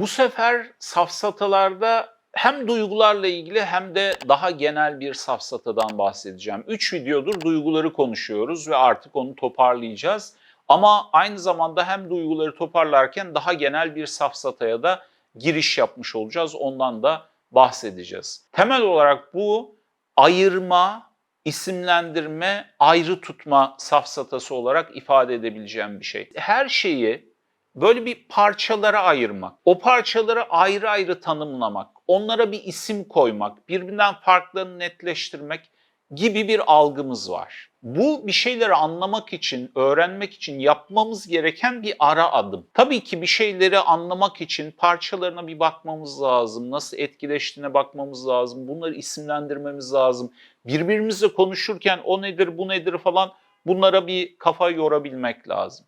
Bu sefer safsatalarda hem duygularla ilgili hem de daha genel bir safsatadan bahsedeceğim. Üç videodur duyguları konuşuyoruz ve artık onu toparlayacağız. Ama aynı zamanda hem duyguları toparlarken daha genel bir safsataya da giriş yapmış olacağız. Ondan da bahsedeceğiz. Temel olarak bu ayırma, isimlendirme, ayrı tutma safsatası olarak ifade edebileceğim bir şey. Her şeyi böyle bir parçalara ayırmak, o parçaları ayrı ayrı tanımlamak, onlara bir isim koymak, birbirinden farklarını netleştirmek gibi bir algımız var. Bu bir şeyleri anlamak için, öğrenmek için yapmamız gereken bir ara adım. Tabii ki bir şeyleri anlamak için parçalarına bir bakmamız lazım, nasıl etkileştiğine bakmamız lazım, bunları isimlendirmemiz lazım. Birbirimizle konuşurken o nedir, bu nedir falan bunlara bir kafa yorabilmek lazım.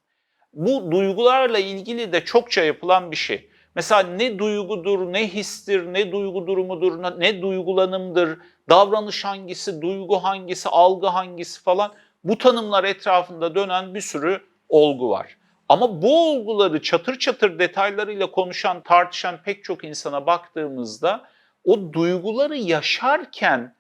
Bu duygularla ilgili de çokça yapılan bir şey. Mesela ne duygudur, ne histir, ne duygu durumudur, ne duygulanımdır, davranış hangisi, duygu hangisi, algı hangisi falan bu tanımlar etrafında dönen bir sürü olgu var. Ama bu olguları çatır çatır detaylarıyla konuşan, tartışan pek çok insana baktığımızda o duyguları yaşarken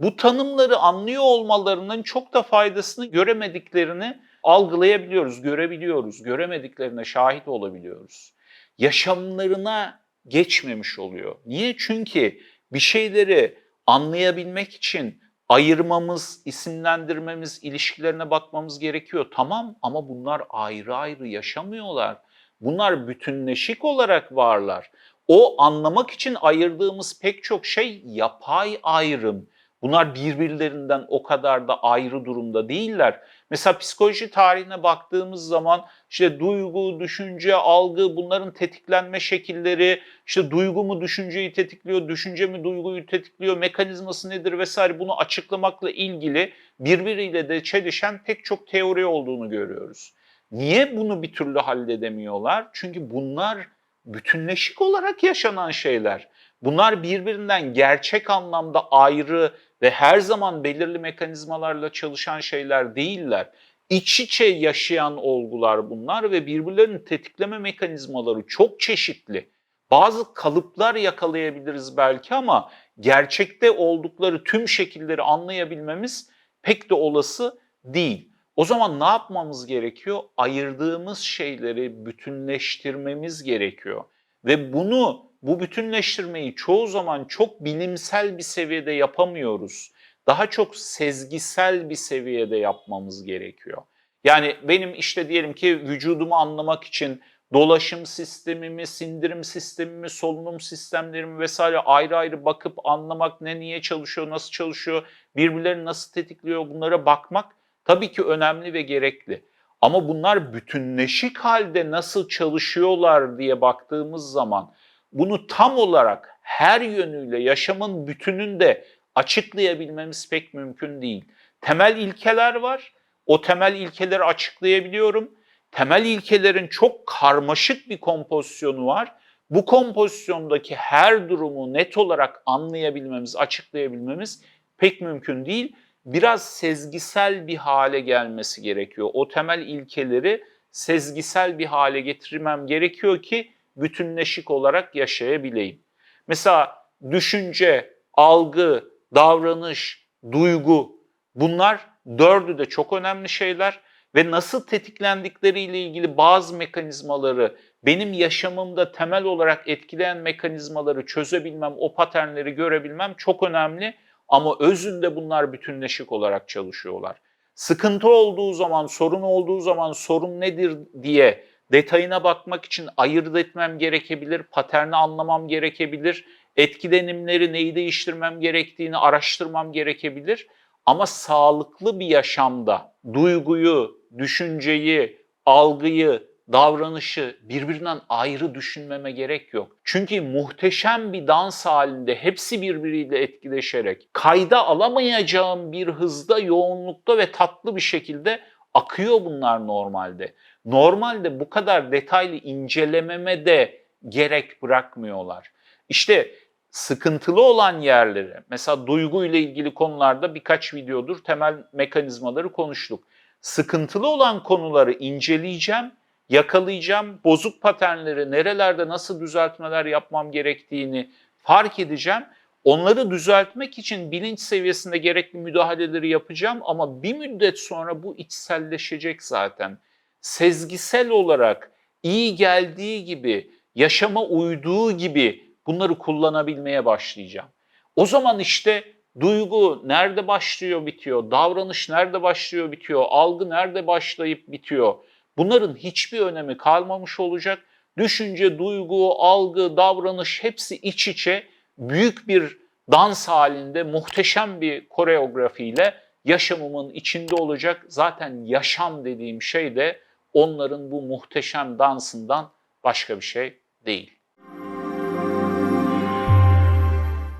bu tanımları anlıyor olmalarının çok da faydasını göremediklerini algılayabiliyoruz, görebiliyoruz, göremediklerine şahit olabiliyoruz. Yaşamlarına geçmemiş oluyor. Niye? Çünkü bir şeyleri anlayabilmek için ayırmamız, isimlendirmemiz, ilişkilerine bakmamız gerekiyor. Tamam ama bunlar ayrı ayrı yaşamıyorlar. Bunlar bütünleşik olarak varlar. O anlamak için ayırdığımız pek çok şey yapay ayrım. Bunlar birbirlerinden o kadar da ayrı durumda değiller. Mesela psikoloji tarihine baktığımız zaman işte duygu, düşünce, algı bunların tetiklenme şekilleri, işte duygu mu düşünceyi tetikliyor, düşünce mi duyguyu tetikliyor, mekanizması nedir vesaire bunu açıklamakla ilgili birbiriyle de çelişen pek çok teori olduğunu görüyoruz. Niye bunu bir türlü halledemiyorlar? Çünkü bunlar bütünleşik olarak yaşanan şeyler. Bunlar birbirinden gerçek anlamda ayrı ve her zaman belirli mekanizmalarla çalışan şeyler değiller. İç içe yaşayan olgular bunlar ve birbirlerini tetikleme mekanizmaları çok çeşitli. Bazı kalıplar yakalayabiliriz belki ama gerçekte oldukları tüm şekilleri anlayabilmemiz pek de olası değil. O zaman ne yapmamız gerekiyor? Ayırdığımız şeyleri bütünleştirmemiz gerekiyor. Ve bunu bu bütünleştirmeyi çoğu zaman çok bilimsel bir seviyede yapamıyoruz. Daha çok sezgisel bir seviyede yapmamız gerekiyor. Yani benim işte diyelim ki vücudumu anlamak için dolaşım sistemimi, sindirim sistemimi, solunum sistemlerimi vesaire ayrı ayrı bakıp anlamak ne niye çalışıyor, nasıl çalışıyor, birbirlerini nasıl tetikliyor bunlara bakmak tabii ki önemli ve gerekli. Ama bunlar bütünleşik halde nasıl çalışıyorlar diye baktığımız zaman bunu tam olarak her yönüyle yaşamın bütününde açıklayabilmemiz pek mümkün değil. Temel ilkeler var. O temel ilkeleri açıklayabiliyorum. Temel ilkelerin çok karmaşık bir kompozisyonu var. Bu kompozisyondaki her durumu net olarak anlayabilmemiz, açıklayabilmemiz pek mümkün değil. Biraz sezgisel bir hale gelmesi gerekiyor. O temel ilkeleri sezgisel bir hale getirmem gerekiyor ki bütünleşik olarak yaşayabileyim. Mesela düşünce, algı, davranış, duygu bunlar dördü de çok önemli şeyler ve nasıl tetiklendikleriyle ilgili bazı mekanizmaları benim yaşamımda temel olarak etkileyen mekanizmaları çözebilmem, o paternleri görebilmem çok önemli ama özünde bunlar bütünleşik olarak çalışıyorlar. Sıkıntı olduğu zaman, sorun olduğu zaman sorun nedir diye detayına bakmak için ayırt etmem gerekebilir, paterni anlamam gerekebilir, etkilenimleri neyi değiştirmem gerektiğini araştırmam gerekebilir. Ama sağlıklı bir yaşamda duyguyu, düşünceyi, algıyı, davranışı birbirinden ayrı düşünmeme gerek yok. Çünkü muhteşem bir dans halinde hepsi birbiriyle etkileşerek kayda alamayacağım bir hızda, yoğunlukta ve tatlı bir şekilde akıyor bunlar normalde. Normalde bu kadar detaylı incelememe de gerek bırakmıyorlar. İşte sıkıntılı olan yerleri, mesela duygu ile ilgili konularda birkaç videodur temel mekanizmaları konuştuk. Sıkıntılı olan konuları inceleyeceğim yakalayacağım. Bozuk paternleri nerelerde nasıl düzeltmeler yapmam gerektiğini fark edeceğim. Onları düzeltmek için bilinç seviyesinde gerekli müdahaleleri yapacağım ama bir müddet sonra bu içselleşecek zaten. Sezgisel olarak iyi geldiği gibi, yaşama uyduğu gibi bunları kullanabilmeye başlayacağım. O zaman işte duygu nerede başlıyor bitiyor, davranış nerede başlıyor bitiyor, algı nerede başlayıp bitiyor. Bunların hiçbir önemi kalmamış olacak. Düşünce, duygu, algı, davranış hepsi iç içe büyük bir dans halinde muhteşem bir koreografiyle yaşamımın içinde olacak. Zaten yaşam dediğim şey de onların bu muhteşem dansından başka bir şey değil.